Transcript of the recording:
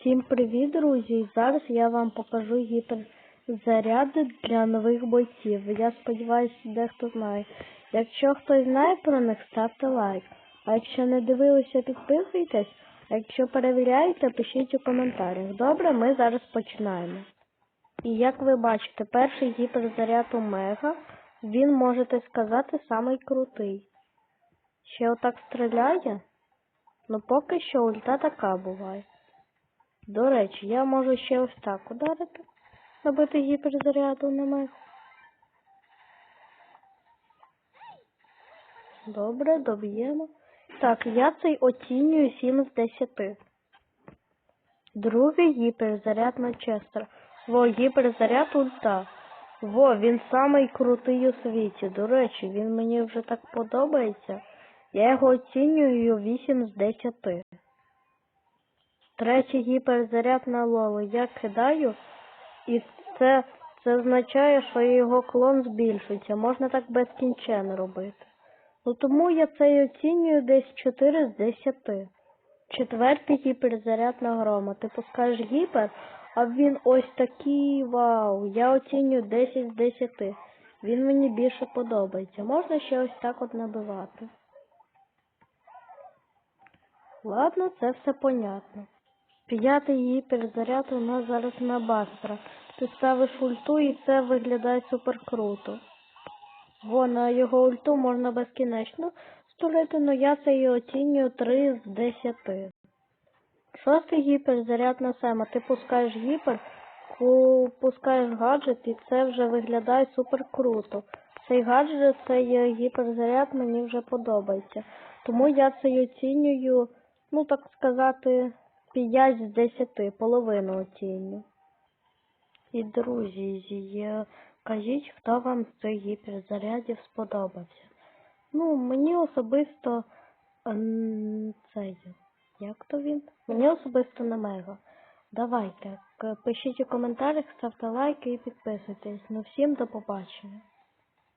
Всім привіт, друзі! Зараз я вам покажу гіперзаряди для нових бойців. Я сподіваюся, дехто знає. Якщо хтось знає про них, ставте лайк. А якщо не дивилися, підписуйтесь. А якщо перевіряєте, пишіть у коментарях. Добре, ми зараз починаємо. І як ви бачите, перший гіперзаряд Омега, він, можете сказати, самий крутий. Ще отак стріляє? Ну поки що ульта така буває. До речі, я можу ще ось так ударити, набити гіперзаряду мех. Добре, доб'ємо. Так, я цей оцінюю 7 з 10. Другий гіперзаряд Манчестер. Во, гіперзаряд ульта. Во, він самий крутий у світі. До речі, він мені вже так подобається. Я його оцінюю 8 з 10. Третій гіперзаряд на лолу. Я кидаю, і це, це означає, що його клон збільшується. Можна так безкінченно робити. Ну тому я цей оцінюю десь 4 з 10. Четвертий гіперзаряд на грома. Ти пускаєш гіпер, а він ось такий вау. Я оцінюю 10 з 10. Він мені більше подобається. Можна ще ось так от набивати. Ладно, це все понятно. П'ятий гіперзаряд у нас зараз на бастера. Ти ставиш ульту і це виглядає супер круто. Во, на його ульту можна безкінечно створити, але я це і оцінюю 3 з 10. Шостий гіперзаряд на Сема. Ти пускаєш гіпер, пускаєш гаджет і це вже виглядає супер круто. Цей гаджет, цей гіперзаряд мені вже подобається. Тому я це оцінюю, ну так сказати, 5 з 10, половину оціню. І друзі, кажіть, хто вам з цих гіперзарядів сподобався. Ну, мені особисто ем, цей, як то він? Мені особисто не мега. Давайте, пишіть у коментарях, ставте лайки і підписуйтесь. Ну всім до побачення.